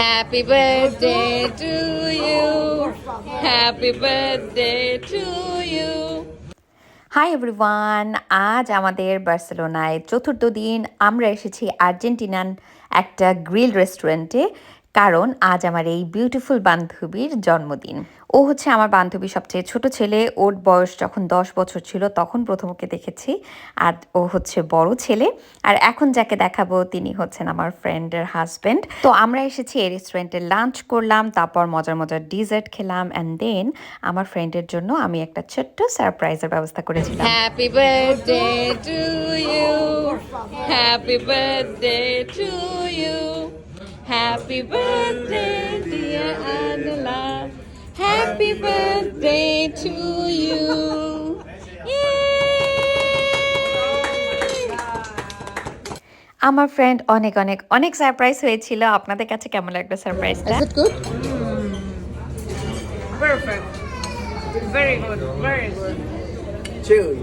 Happy birthday to you. Happy birthday to you. Hi everyone আজ আমাদের বার্সেলোনায় চতুর্থ দিন আমরা এসেছি আর্জেন্টিনান একটা গ্রিল রেস্টুরেন্টে কারণ আজ আমার এই বিউটিফুল বান্ধবীর জন্মদিন। ও হচ্ছে আমার বান্ধবী সবচেয়ে ছোট ছেলে। ওর বয়স যখন দশ বছর ছিল, তখন প্রথম ওকে দেখেছি। আর ও হচ্ছে বড় ছেলে। আর এখন যাকে দেখাবো, তিনি হচ্ছেন আমার ফ্রেন্ডের হাজব্যান্ড তো আমরা এসেছি এই রেস্টুরেন্টে লাঞ্চ করলাম, তারপর মজার মজার ডিজার্ট খেলাম অ্যান্ড দেন আমার ফ্রেন্ডের জন্য আমি একটা ছোট্ট সারপ্রাইজের ব্যবস্থা করেছিলাম। Birthday to you. Happy birthday to you. Happy birthday, dear Adela. Happy birthday to you. আমার ফ্রেন্ড অনেক অনেক অনেক সারপ্রাইজ হয়েছিল। আপনাদের কাছে কেমন লাগবে সারপ্রাইজটা is it good perfect very good very good chilli